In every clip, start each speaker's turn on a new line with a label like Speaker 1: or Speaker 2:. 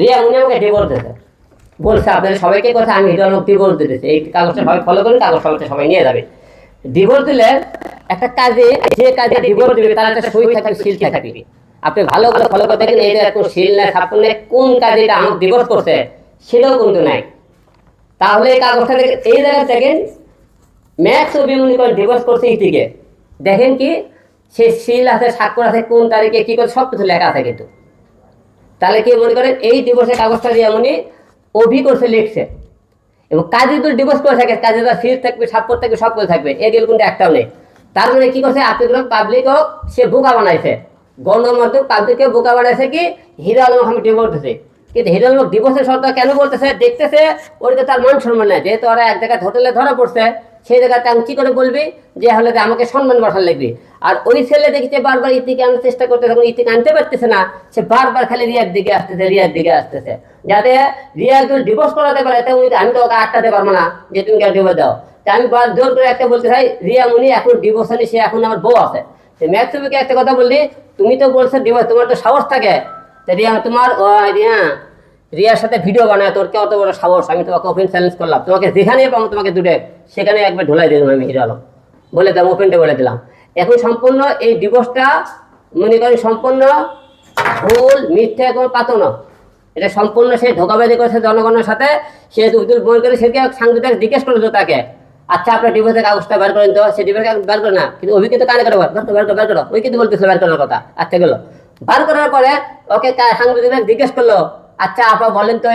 Speaker 1: রিয়া উনি আমাকে বলছে, আপনাদের সবাইকে কথা আমি এই কাগজটা সবাই ফলো করুন, কাগজ সবাই সবাই নিয়ে যাবে। ডিভোর্স দিলে একটা কাজে, যে কাজে ডিভোর্স দিবে, তার একটা সই থাকবে সিল থাকবে আপনি ভালো করে ফলো করে দেখেন যে কোনো সিল নাই কোন কাজে এটা আমাকে ডিভোর্স করছে, সেটাও কিন্তু নাই। তাহলে এই কাগজটা দেখেন, এই জায়গা দেখেন ম্যাক্স অবি মনে করেন ডিভোর্স করছে ইতিকে দেখেন কি, সে সিল আছে, স্বাক্ষর আছে, কোন তারিখে কি করে সব কিছু লেখা আছে কিন্তু। তাহলে কি মনে করেন, এই ডিভোর্সের কাগজটা দিয়ে এমনই অভি করছে, লিখছে। এবং কাজে তো ডিভোর্স করে থাকে, কাজে তো সিল থাকবে স্বাক্ষর থাকবে, সব করে থাকবে এগুলো কিন্তু একটাও নেই। তার মানে কি করছে আপনি পাবলিক হোক, সে বোকা বানাইছে। গণমাধ্যম পাবলিককে বোকা বানাইছে কি হিরো আলম আমি ডিভোর্স কিন্তু হিরো আলম ডিভোর্সের শর্ত কেন বলতেছে, দেখতেছে ওরকে তার মান সম্মান নেই, যেহেতু ওরা এক জায়গায় হোটেলে ধরা পড়ছে। সেই জায়গাতে আমি কি করে বলবি যে হলে আমাকে সম্মান বসার লাগবে। আর ওই ছেলে দেখছে বারবার ইতিকে আনার চেষ্টা করতে তখন ইতিকে আনতে পারতেছে না, সে বারবার খালি রিয়ার দিকে আসতেছে রিয়ার দিকে আসতেছে। যাতে রিয়া যদি ডিভোর্স করাতে পারে তো উনি- আমি তো ওকে আটকাতে পারব না, যে তুমি কেন ডিভোর্স দাও। তা আমি বার জোর করে একটা বলতে চাই, রিয়া মুনি এখন ডিভোর্স আনি সে এখন আমার বউ আছে। সে ম্যাক্সিমিকে একটা কথা বললি, তুমি তো বলছো ডিভোর্স তোমার তো সাহস থাকে। তা রিয়া, তোমার রিয়া, রিয়ার সাথে ভিডিও বানায়, তোর কে অত বড় সাহস? আমি তোমাকে ওপেন চ্যালেঞ্জ করলাম। তোমাকে যেখানে পাবো, তোমাকে দূরে সেখানে একবার ঢোলাই দিলাম আমি হিরো আলম। বলে দিলাম ওপেনটা বলে দিলাম। এখন সম্পূর্ণ এই ডিভোর্সটা মনে করেন সম্পূর্ণ ভুল, মিথ্যে এবং পাতন এটা সম্পূর্ণ সে ধোকাবাজি করেছে জনগণের সাথে। সে উদ্যোগ মনে করে সেকে সাংবাদিক জিজ্ঞেস করেছিল তাকে। আচ্ছা আপনার ডিভোর্সের কাগজটা বের করেন তো। সে ডিভোর্স বের করে না। কিন্তু অভি কিন্তু কানে করে বের করো বের করো বের করো। ওই কিন্তু বলতেছিল বের করার কথা। আচ্ছা গেলো। বার করার পরে ওকে কা- সাংবাদিকরা জিজ্ঞেস করল আচ্ছা আপা বলেন তো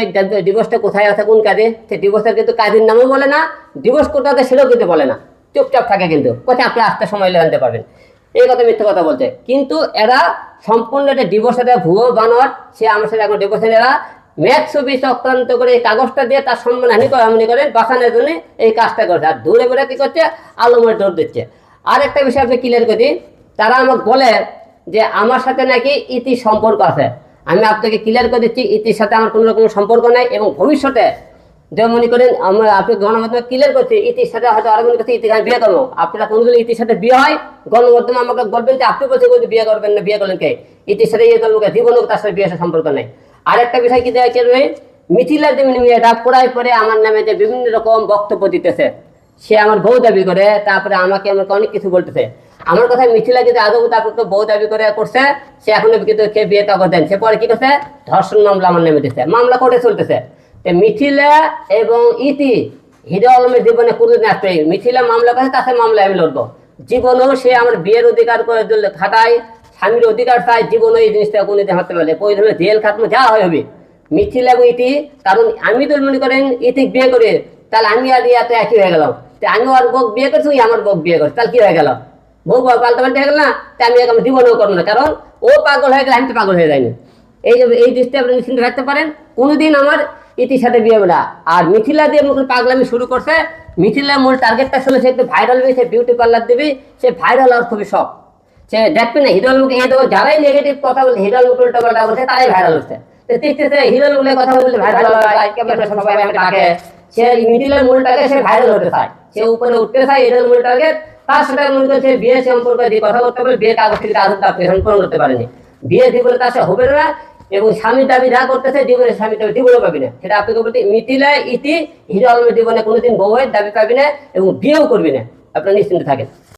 Speaker 1: ডিভোর্সটা কোথায় আছে, কোন কাজে? সে ডিভোর্সের কিন্তু কাজের নামও বলে না ডিভোর্স আছে সেটাও কিন্তু বলে না। চুপচাপ থাকে কিন্তু, কোথায় আপনি আসতে সময় আনতে পারবেন। এই কথা মিথ্যে কথা বলছে। কিন্তু এরা সম্পূর্ণ একটা ডিভোর্স এটা ভুয়ো বানোয়াট সে আমার সাথে এখন ডিভোর্সের এরা ম্যাক্স ছবি চক্রান্ত করে এই কাগজটা দিয়ে তার সম্মান হানি করে মনে করেন বাঁচানোর জন্য এই কাজটা করছে। আর দূরে বেড়ে কী করছে? আলমের দৌড় দিচ্ছে। আর একটা বিষয় আপনি ক্লিয়ার করে দিন তারা আমাকে বলে যে আমার সাথে নাকি ইতি সম্পর্ক আছে। আমি আপনাকে ক্লিয়ার করে দিচ্ছি ইতির সাথে আমার কোনো রকম সম্পর্ক নাই এবং ভবিষ্যতে যে মনে করেন, আমরা আপনি গণমাধ্যমে ক্লিয়ার করছি ইতির সাথে হয়তো আরও মনে করছি ইতিকে আমি বিয়ে করব। আপনারা কোনো যদি ইতির সাথে বিয়ে হয়, গণমাধ্যমে আমাকে বলবেন যে আপনি বলছেন বলতে বিয়ে করবেন না, বিয়ে করলেন কে? ইতির সাথে ইয়ে করব জীবনও তার সাথে সাথে সম্পর্ক নেই। আরেকটা বিষয় কি দেওয়া রয়ে মিথিলা দেবী মেয়েটা পড়ায় পরে আমার নামে যে বিভিন্ন রকম বক্তব্য দিতেছে। সে আমার বউ দাবি করে, তারপরে আমাকে আমাকে অনেক কিছু বলতেছে। আমার কথা মিথিলা যদি আদৌ তারপর তো বউ দাবি করে করছে, সে এখনও কিন্তু কে বিয়ে কাগজ দেন সে পরে কি করছে? ধর্ষণ মামলা আমার নামে দিচ্ছে মামলা কোর্টে চলতেছে। তো মিথিলা এবং ইতি হিরো আলমের জীবনে কোনোদিন আসবে মিথিলা মামলা করে সাথে মামলা আমি লড়বো। জীবনেও সে আমার বিয়ের অধিকার করে দিল খাটায় স্বামীর অধিকার চায় জীবনে এই জিনিসটা কোনোদিন হাতে পারলে প্রয়োজন জেল খাতমো যা হয় হবে। মিথিলা এবং ইতি, কারণ আমি তো মনে করেন ইতি বিয়ে করে, তাহলে আমি আর ইয়া তো একই হয়ে গেলাম। তো আমি ওর বক বিয়ে করছি আমার বক বিয়ে করছি তাহলে কি হয়ে গেল? বউ পাল্টা পাল্টা হয়ে গেল না, তা আমি এখন জীবনেও করব না। কারণ ও পাগল হয়ে গেলে আমি তো পাগল হয়ে যাইনি। এই এই দৃষ্টি আপনি নিশ্চিন্ত রাখতে পারেন। কোনোদিন আমার ইতির সাথে বিয়ে হবে না। আর মিথিলা দিয়ে মতন পাগলামি শুরু করছে। মিথিলা মূল টার্গেটটা ছিল সে একটু ভাইরাল হবে সে বিউটি পার্লার দিবি। সে ভাইরাল হওয়ার খুবই শখ। সে দেখবে না হিরো আলমকে এই দেবো, যারাই নেগেটিভ কথা বলছে হিরো আলম উল্টো পাল্টা বলছে, তারাই ভাইরাল হচ্ছে। সে মিথিলার মূলটাকে সে ভাইরাল হতে চায়। সে উপরে উঠতে চায় হিরো মূল টার্গেট তার সাথে মনে করছে বিয়ে সম্পর্কে যে কথা বলতে পারে বিয়ে কাগজ থেকে আদৌ তা পেছন পূরণ করতে পারেনি। বিয়ে জীবনে তার হবে না এবং স্বামী দাবি যা করতেছে জীবনে স্বামী দাবি জীবনে পাবি না। সেটা আপনাকে বলতে মিথিলা, ইতি, হিরো আলমের জীবনে কোনোদিন বউয়ের দাবি পাবি না এবং বিয়েও করবি না। আপনার নিশ্চিন্ত থাকেন।